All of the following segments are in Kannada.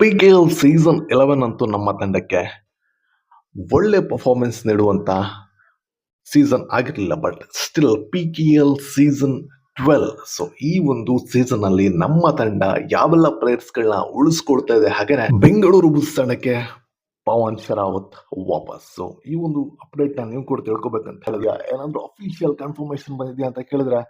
P K L season eleven ಅಂತೂ ನಮ್ಮ ತಂಡಕ್ಕೆ ಒಳ್ಳೆ ಪರ್ಫಾರ್ಮೆನ್ಸ್ ನೀಡುವಂಥ ಸೀಸನ್ ಆಗಿರಲಿಲ್ಲ but still P K L season twelve so ಈ ಒಂದು ಸೀಸನ್ ಅಲ್ಲಿ ನಮ್ಮ ತಂಡ ಯಾವೆಲ್ಲ ಪ್ಲೇಯರ್ಸ್ಗಳನ್ನ ಉಳಿಸ್ಕೊಳ್ತಾ ಇದೆ ಹಾಗೆ ಬೆಂಗಳೂರು ಬುಲ್ಸ್ ತಂಡಕ್ಕೆ ಪವನ್ ಶರಾವತ್ ವಾಪಸ್. ಸೊ ಈ ಒಂದು ಅಪ್ಡೇಟ್ನ ನೀವು ಕೂಡ ತಿಳ್ಕೊಬೇಕಂತ ಹೇಳಿದ್ರೆ ಏನಾದರೂ ಅಫಿಷಿಯಲ್ ಕನ್ಫರ್ಮೇಶನ್ ಬಂದಿದೆಯಾ ಅಂತ ಕೇಳಿದ್ರೆ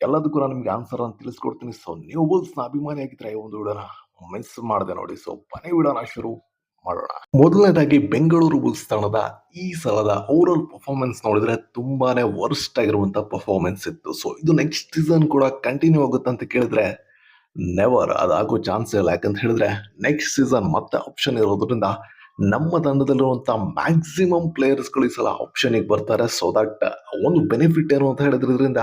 ಎಲ್ಲದಕ್ಕೂ ನಾನು ನಿಮಗೆ ಆನ್ಸರ್ ಅಂತ ತಿಳಿಸ್ಕೊಡ್ತೀನಿ. ಸೊ ನೀವು ನ ಅಭಿಮಾನಿ ಆಗಿದ್ರೆ ಈ ಒಂದು ವಿಡಿಯೋನ ಮಿಸ್ ಮಾಡಿದೆ ನೋಡಿ. ಸೊ ಮನೆ ಬಿಡೋಣ ಶುರು ಮಾಡೋಣ. ಮೊದಲನೇದಾಗಿ ಬೆಂಗಳೂರು ಬುಲ್ಸ್ ತಂಡದ ಈ ಸಲದ ಓವರ್ ಆಲ್ ಪರ್ಫಾರ್ಮೆನ್ಸ್ ನೋಡಿದ್ರೆ ತುಂಬಾನೇ ವರ್ಸ್ಟ್ ಆಗಿರುವಂತ ಪರ್ಫಾರ್ಮೆನ್ಸ್ ಇತ್ತು. ಸೊ ಇದು ನೆಕ್ಸ್ಟ್ ಸೀಸನ್ ಕೂಡ ಕಂಟಿನ್ಯೂ ಆಗುತ್ತೆ ಅಂತ ಕೇಳಿದ್ರೆ ನೆವರ್ ಅದಾಗೋ ಚಾನ್ಸ್ ಇಲ್ಲ. ಯಾಕಂತ ಹೇಳಿದ್ರೆ ನೆಕ್ಸ್ಟ್ ಸೀಸನ್ ಮತ್ತೆ ಆಪ್ಷನ್ ಇರೋದ್ರಿಂದ ನಮ್ಮ ತಂಡದಲ್ಲಿರುವಂತ ಮ್ಯಾಕ್ಸಿಮಮ್ ಪ್ಲೇಯರ್ಸ್ಗಳು ಈ ಸಲ ಆಪ್ಷನ್ಗೆ ಬರ್ತಾರೆ. ಸೊ ದಟ್ ಒಂದು ಬೆನಿಫಿಟ್ ಏನು ಅಂತ ಹೇಳಿದ್ರಿಂದ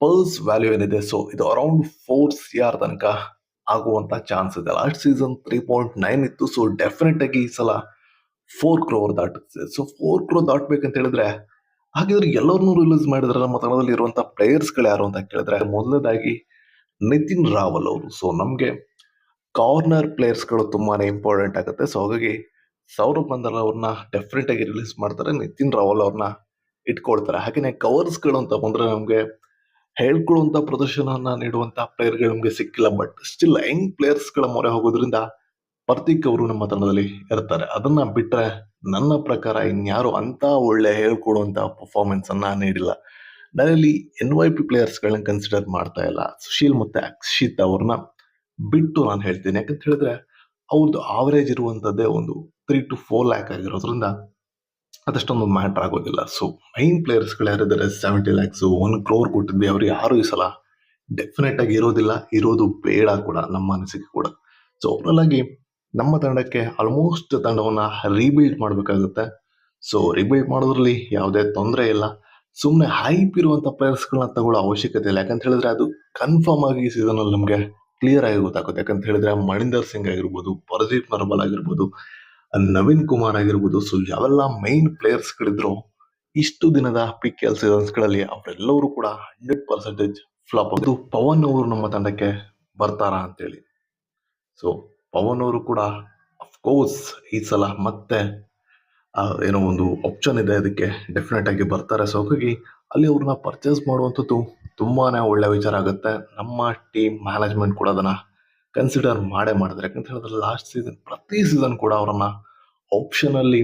ಪಲ್ಸ್ ವ್ಯಾಲ್ಯೂ ಏನಿದೆ? ಸೊ ಇದು ಅರೌಂಡ್ ಫೋರ್ ಸಿ ಆರ್ ತನಕ ಆಗುವಂತ ಚಾನ್ಸ್ ಇದೆ last season three point nine ಇತ್ತು ಸೊ ಡೆಫಿನೆಟ್ ಆಗಿ ಈ ಸಲ ಫೋರ್ ಕ್ರೋರ್ ದಾಟುತ್ತೆ. ಸೊ ಫೋರ್ ಕ್ರೋರ್ ದಾಟ್ಬೇಕಂತ ಹೇಳಿದ್ರೆ, ಹಾಗಿದ್ರೆ ಎಲ್ಲರನ್ನೂ ರಿಲೀಸ್ ಮಾಡಿದ್ರೆ, ನಮ್ಮ ತಂಡದಲ್ಲಿ ಇರುವಂತ ಪ್ಲೇಯರ್ಸ್ಗಳು ಯಾರು ಅಂತ ಕೇಳಿದ್ರೆ, ಮೊದಲನೇದಾಗಿ ನಿತಿನ್ ರಾವಲ್ ಅವರು. ಸೊ ನಮಗೆ ಕಾರ್ನರ್ ಪ್ಲೇಯರ್ಸ್ಗಳು ತುಂಬಾನೇ ಇಂಪಾರ್ಟೆಂಟ್ ಆಗುತ್ತೆ. ಸೊ ಹಾಗಾಗಿ ಸೌರಭ್ ಮಂದಲ್ ಅವ್ರನ್ನ ಡೆಫಿನೆಟ್ ಆಗಿ ರಿಲೀಸ್ ಮಾಡ್ತಾರೆ, ನಿತಿನ್ ರಾವಲ್ ಅವ್ರನ್ನ ಇಟ್ಕೊಳ್ತಾರೆ. ಹಾಗೆಯೇ ಕವರ್ಸ್ಗಳು ಅಂತ ಬಂದ್ರೆ ನಮಗೆ ಹೇಳ್ಕೊಳ್ಳುವಂತ ಪ್ರದರ್ಶನವನ್ನ ನೀಡುವಂತ ಪ್ಲೇಯರ್ಗಳು ನಮಗೆ ಸಿಕ್ಕಿಲ್ಲ ಬಟ್ ಸ್ಟಿಲ್ ಯಂಗ್ ಪ್ಲೇಯರ್ಸ್ಗಳ ಮೊರೆ ಹೋಗೋದ್ರಿಂದ ಪ್ರತೀಕ್ ಅವರು ನಮ್ಮ ತಂಡದಲ್ಲಿ ಇರ್ತಾರೆ. ಅದನ್ನ ಬಿಟ್ರೆ ನನ್ನ ಪ್ರಕಾರ ಇನ್ಯಾರು ಅಂತ ಒಳ್ಳೆ ಹೇಳ್ಕೊಡುವಂತ ಪರ್ಫಾರ್ಮೆನ್ಸ್ ಅನ್ನ ನೀಡಿಲ್ಲ. ನಾನಿಲ್ಲಿ ಎನ್ ವೈ ಪಿ ಪ್ಲೇಯರ್ಸ್ಗಳನ್ನ ಕನ್ಸಿಡರ್ ಮಾಡ್ತಾ ಇಲ್ಲ. ಸುಶೀಲ್ ಮತ್ತೆ ಅಕ್ಷಿತ್ ಅವ್ರನ್ನ ಬಿಟ್ಟು ನಾನು ಹೇಳ್ತೀನಿ. ಯಾಕಂತ ಹೇಳಿದ್ರೆ ಅವ್ರದ್ದು ಆವರೇಜ್ ಇರುವಂತದ್ದೇ ಒಂದು ತ್ರೀ ಟು ಫೋರ್ ಲ್ಯಾಕ್ ಆಗಿರೋದ್ರಿಂದ ಅದಷ್ಟೊಂದು ಮ್ಯಾಟ್ರ್ ಆಗೋದಿಲ್ಲ. ಸೊ ಮೈನ್ ಪ್ಲೇಯರ್ಸ್ಗಳು ಯಾರಿದ್ದಾರೆ? ಸೆವೆಂಟಿ ಲ್ಯಾಕ್ಸ್ ಒನ್ ಕ್ರೋರ್ ಕೊಟ್ಟಿದ್ವಿ. ಅವ್ರು ಯಾರು ಈ ಸಲ ಡೆಫಿನೆಟ್ ಆಗಿ ಇರೋದಿಲ್ಲ. ಇರೋದು ಬೇಡ ಕೂಡ, ನಮ್ಮ ಅನಿಸಿಕೆ ಕೂಡ. ಸೊ ಓವರಲ್ ಆಗಿ ನಮ್ಮ ತಂಡಕ್ಕೆ ಆಲ್ಮೋಸ್ಟ್ ತಂಡವನ್ನ ರೀಬಿಲ್ಡ್ ಮಾಡಬೇಕಾಗುತ್ತೆ. ಸೊ ರೀಬಿಲ್ಡ್ ಮಾಡೋದ್ರಲ್ಲಿ ಯಾವುದೇ ತೊಂದರೆ ಇಲ್ಲ. ಸುಮ್ಮನೆ ಹೈಪ್ ಇರುವಂತ ಪ್ಲೇಯರ್ಸ್ಗಳನ್ನ ತಗೊಳ್ಳೋ ಅವಶ್ಯಕತೆ ಇಲ್ಲ. ಯಾಕಂತ ಹೇಳಿದ್ರೆ ಅದು ಕನ್ಫರ್ಮ್ ಆಗಿ ಈ ಸೀಸನ್ ಅಲ್ಲಿ ನಮಗೆ ಕ್ಲಿಯರ್ ಆಗಿ ಗೊತ್ತಾಗುತ್ತೆ. ಯಾಕಂತ ಹೇಳಿದ್ರೆ ಮಣಿಂದರ್ ಸಿಂಗ್ ಆಗಿರ್ಬೋದು, ಪರದೀಪ್ ನರ್ಮಲ್ ಆಗಿರ್ಬೋದು ನವೀನ್ ಕುಮಾರ್ ಆಗಿರ್ಬೋದು ಸೊ ಯಾವೆಲ್ಲ ಮೈನ್ ಪ್ಲೇಯರ್ಸ್ಗಳಿದ್ರು ಇಷ್ಟು ದಿನದ ಪಿಕ್ ಎಲ್ ಸೀಸನ್ಸ್ಗಳಲ್ಲಿ ಅವರೆಲ್ಲರೂ ಕೂಡ ಹಂಡ್ರೆಡ್ ಪರ್ಸೆಂಟೇಜ್ ಫ್ಲಾಪ್ ಅದು ಪವನ್ ಅವರು ನಮ್ಮ ತಂಡಕ್ಕೆ ಬರ್ತಾರಾ ಅಂತೇಳಿ. ಸೊ ಪವನ್ ಅವರು ಕೂಡ ಅಫ್ಕೋರ್ಸ್ ಈ ಸಲ ಮತ್ತೆ ಏನೋ ಒಂದು ಆಪ್ಷನ್ ಇದೆ ಅದಕ್ಕೆ ಡೆಫಿನೆಟ್ ಆಗಿ ಬರ್ತಾರೆ. ಸೊ ಹಾಗಾಗಿ ಅಲ್ಲಿ ಅವ್ರನ್ನ ಪರ್ಚೇಸ್ ಮಾಡುವಂಥದ್ದು ತುಂಬಾನೇ ಒಳ್ಳೆ ವಿಚಾರ ಆಗುತ್ತೆ. ನಮ್ಮ ಟೀಮ್ ಮ್ಯಾನೇಜ್ಮೆಂಟ್ ಕೂಡ ಅದನ್ನ ಕನ್ಸಿಡರ್ ಮಾಡೇ ಮಾಡಿದ್ರೆ ಯಾಕಂತ ಹೇಳಿದ್ರೆ ಲಾಸ್ಟ್ ಸೀಸನ್ ಪ್ರತಿ ಸೀಸನ್ ಕೂಡ ಅವರನ್ನ ಆಪ್ಷನಲ್ಲಿ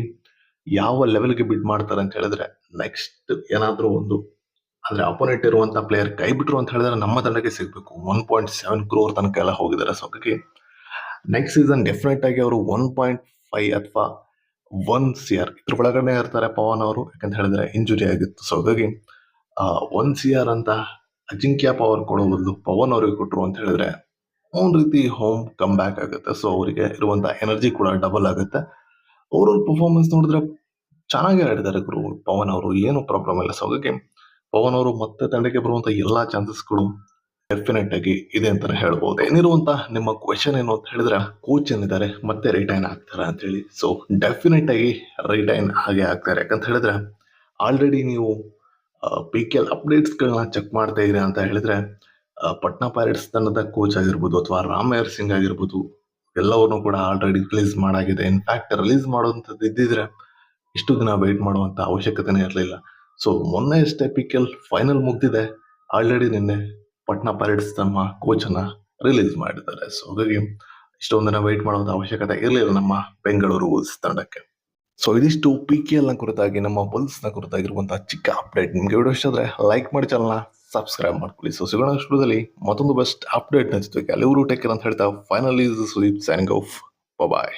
ಯಾವ ಲೆವೆಲ್ಗೆ ಬಿಡ್ ಮಾಡ್ತಾರೆ ಅಂತ ಹೇಳಿದ್ರೆ ನೆಕ್ಸ್ಟ್ ಏನಾದರೂ ಒಂದು ಅಂದ್ರೆ ಅಪೋನೆಂಟ್ ಇರುವಂತ ಪ್ಲೇಯರ್ ಕೈ ಬಿಟ್ರು ಅಂತ ಹೇಳಿದ್ರೆ ನಮ್ಮ ತಂಡಕ್ಕೆ ಸಿಗ್ಬೇಕು. ಒನ್ ಪಾಯಿಂಟ್ ಸೆವೆನ್ ಕ್ರೋರ್ ತನಕ ಎಲ್ಲ ಹೋಗಿದ್ದಾರೆ. ಸೊ ಹಾಗಾಗಿ ನೆಕ್ಸ್ಟ್ ಸೀಸನ್ ಡೆಫಿನೆಟ್ ಆಗಿ ಅವರು ಒನ್ ಪಾಯಿಂಟ್ ಫೈವ್ ಅಥವಾ ಒನ್ ಸಿ ಆರ್ ಇದ್ರ ಒಳಗಡೆ ಇರ್ತಾರೆ ಪವನ್ ಅವರು. ಯಾಕಂತ ಹೇಳಿದ್ರೆ ಇಂಜುರಿ ಆಗಿತ್ತು. ಸೊ ಹಾಗಾಗಿ ಒನ್ ಸಿ ಆರ್ ಅಂತ ಅಜಿಂಕ್ಯ ಪವರ್ ಕೊಡೋ ಬದಲು ಪವನ್ ಅವರಿಗೆ ಕೊಟ್ಟರು ಅಂತ ಹೇಳಿದ್ರೆ ಒಂದ್ ರೀತಿ ಹೋಮ್ ಕಮ್ ಬ್ಯಾಕ್ ಆಗುತ್ತೆ. ಸೊ ಅವರಿಗೆ ಇರುವಂಥ ಎನರ್ಜಿ ಕೂಡ ಡಬಲ್ ಆಗುತ್ತೆ. ಓವರ್ ಪರ್ಫಾರ್ಮೆನ್ಸ್ ನೋಡಿದ್ರೆ ಚೆನ್ನಾಗಿ ಆಡಿದ್ದಾರೆ ಗುರು. ಪವನ್ ಅವರು ಏನು ಪ್ರಾಬ್ಲಮ್ ಇಲ್ಲ. ಸೊ ಹಾಗಾಗಿ ಪವನ್ ಅವರು ಮತ್ತೆ ತಂಡಕ್ಕೆ ಬರುವಂತ ಎಲ್ಲಾ ಚಾನ್ಸಸ್ಗಳು ಡೆಫಿನೆಟ್ ಆಗಿ ಇದೆ ಅಂತಾನೆ ಹೇಳ್ಬೋದು. ಏನಿರುವಂತ ನಿಮ್ಮ ಕ್ವೆಶನ್ ಏನು ಅಂತ ಹೇಳಿದ್ರೆ ಕೋಚ್ ಏನಿದ್ದಾರೆ, ಮತ್ತೆ ರಿಟೈನ್ ಆಗ್ತಾರೆ ಅಂತ ಹೇಳಿ. ಸೊ ಡೆಫಿನೆಟ್ ಆಗಿ ರಿಟೈನ್ ಹಾಗೆ ಆಗ್ತಾರೆ. ಯಾಕಂತ ಹೇಳಿದ್ರೆ ಆಲ್ರೆಡಿ ನೀವು ಪಿ ಕೆ ಎಲ್ ಅಪ್ಡೇಟ್ಸ್ಗಳನ್ನ ಚೆಕ್ ಮಾಡ್ತಾ ಇದ್ದೀರಿ ಅಂತ ಹೇಳಿದ್ರೆ ಪಟ್ನಾ ಪೈರೇಟ್ಸ್ ತಂಡದ ಕೋಚ್ ಆಗಿರ್ಬೋದು ಅಥವಾ ರಾಮೇರ್ ಸಿಂಗ್ ಆಗಿರ್ಬೋದು, ಎಲ್ಲವನ್ನೂ ಕೂಡ ಆಲ್ರೆಡಿ ರಿಲೀಸ್ ಮಾಡಾಗಿದೆ. ಇನ್ಫ್ಯಾಕ್ಟ್ ರಿಲೀಸ್ ಮಾಡುವಂಥದ್ದು ಇದ್ದಿದ್ರೆ ಇಷ್ಟು ದಿನ ವೆಯ್ಟ್ ಮಾಡುವಂಥ ಅವಶ್ಯಕತೆನೇ ಇರಲಿಲ್ಲ. ಸೊ ಮೊನ್ನೆ ಅಷ್ಟೇ ಪಿ ಫೈನಲ್ ಮುಗ್ದಿದೆ. ಆಲ್ರೆಡಿ ನಿನ್ನೆ ಪಟ್ನಾ ಪೈರೇಟ್ಸ್ ತಮ್ಮ ಅನ್ನ ರಿಲೀಸ್ ಮಾಡಿದ್ದಾರೆ. ಸೊ ಹಾಗಾಗಿ ಇಷ್ಟೊಂದು ದಿನ ವೆಯ್ಟ್ ಮಾಡುವಂತ ಅವಶ್ಯಕತೆ ಇರಲಿಲ್ಲ ನಮ್ಮ ಬೆಂಗಳೂರು ಬುಲ್ಸ್ ತಂಡಕ್ಕೆ. ಸೊ ಇದಿಷ್ಟು ಪಿ ಕೆ ಎಲ್ನ ಕುರಿತಾಗಿ, ನಮ್ಮ ಬುಲ್ಸ್ನ ಕುರಿತಾಗಿರುವಂತಹ ಚಿಕ್ಕ ಅಪ್ಡೇಟ್ ನಿಮ್ಗೆ ವಿಡಿಯೋ ಇಷ್ಟ ಲೈಕ್ ಮಾಡಿ ಚಾನಲ್ನ ಸಬ್ಸ್ಕ್ರೈಬ್ ಮಾಡ್ಕೊಳ್ಳಿ. ಸೊ ಸಿಗೋಣ ಮತ್ತೊಂದು ಬೆಸ್ಟ್ ಅಪ್ಡೇಟ್ನ ಜೊತೆಗೆ ಅಲ್ಲಿವರು ಟೆಕ್ ಅಂತ ಹೇಳ್ತಾ finally Sudeep signing off bye